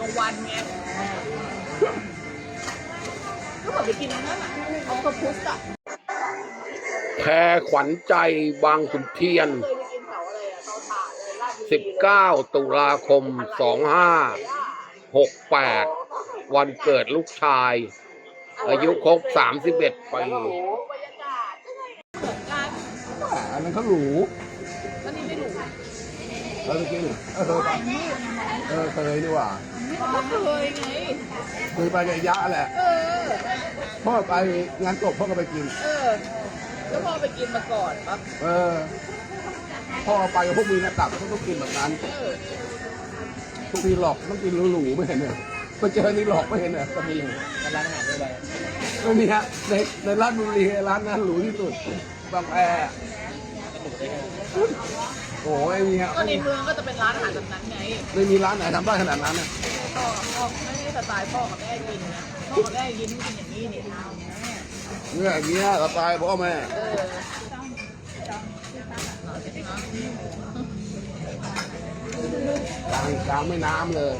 กลางวันไงก็บอกไปกินอันนั้นอะเอากระพุ้อะแพรขวัญใจบางขุนเทียน เคยไปกินแถวอะไรอะเตาถ่านเลยราชบุรีเลย19 ตุลาคม 2568 วันเกิดลูกชาย อายุครบ 31 ปี โอ้โหบรรยากาศก็ไงเหมือนกัน อันนั้นเขาหรูก็นี่ไม่รู้ เราไปกินเออเคยเออเคยดีกว่าก็เคยไงเคยไปกับยะแหละเออ พ่อไปงานศพพ่อก็ไปกิน เออ แล้วพอไปกินมาก่อนปั๊บเออ พ่อไปกับพวกมีหน้าตักเขาต้องกินแบบนั้นเออทุกทีหลอกต้องกินหรูๆไม่เห็นเนี่ยไปเจอนี่หลอกไม่เห็นเนี่ยก็มีร้านอาหารด้วยไม่มีฮะในในร้านบุรีร้านนั้นหรูที่สุดบางแอ โอ้ยมีฮะก็ในเมืองก็จะเป็นร้านอาหารแบบนั้นไงไม่มีร้านไหนทำได้ขนาดนั้นน่ะพ่อพ่อไม่ได้สไตล์พ่อกับแม่กินนะพ่อกับแม่กินกินอย่างนี้เนี่ยเนี่ยอย่างเงี้ยสไตล์พ่อแม่เออกลางกลางแม่น้ำเลย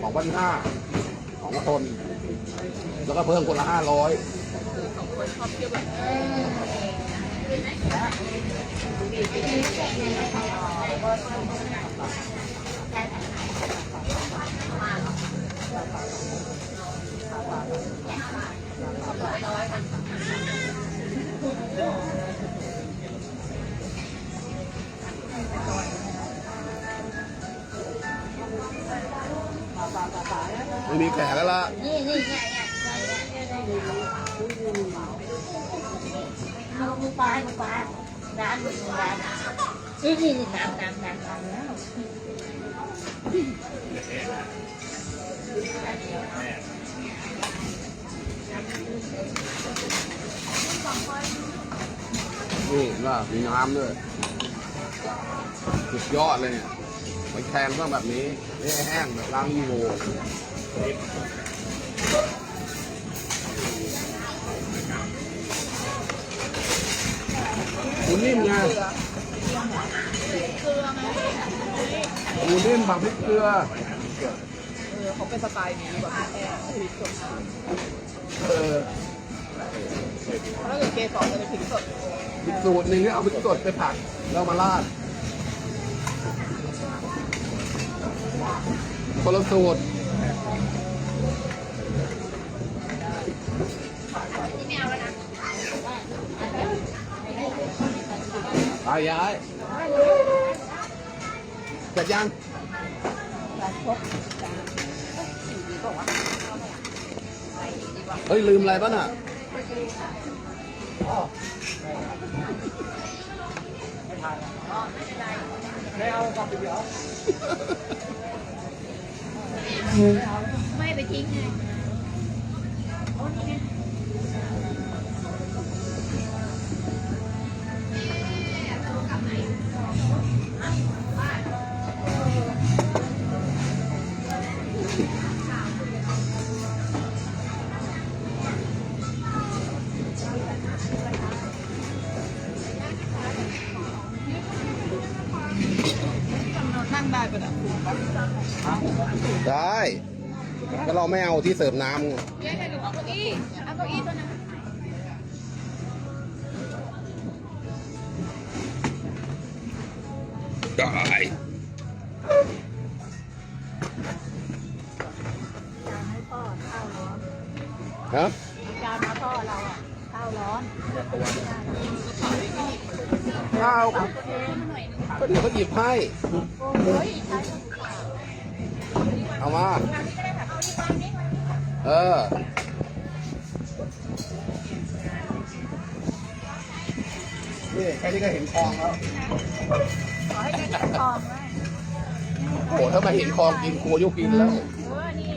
สองพันห้าของคน แล้วก็เพิ่มคนละห้าร้อยของคนชอบเที่ยวแบบ ไม่มีแขกแล้วล่ะ นี่นี่ เนี่ยเนี่ยเอปลาลูกปลาน้ำลูกปลานนี่นี่น้ำน้ำน้ำน้ำแล้วนี่เห็นว่ามีน้ำด้วยสุดยอดเลยเนี่ยไปแทงต้องแบบนี้ไม่แห้งแบบล้างยีโว หมูนิ่มไงเกลือเกลือไงหมูนิ่มผักพริกเกลือเออเขาเป็นสไตล์นี้แบบแอร์พริกสดเออถ้าเกิดเกสรจะเป็นพริกสดอีกสูตรหนึ่งเนี่ยเอาพริกสดไปผัดแล้วมาราดคนละสูตรนี่ไไปยายเสร็จยังเฮ้ยลืมอะไรป่ะน่ะไม่ไปทิ้งไง ได้ ก็เราไม่เอาที่เสิร์ฟน้ำไงเดี๋ยวเดี๋ยวเอาเก้าอี้เอาเก้าอี้ตัวนั้นได้ฮะการมาพ่อเราอะข้าวร้อนข้าวก็เดี๋ยวเขาหยิบให้โอ้ยใช้ เอามา เออ นี่แค่นี้ก็เห็นคลองแล้ว ขอให้ได้กินทองด้โอ้โหถ้ามาเห็นคลองกินครัวยุกินแล้ว เออนี่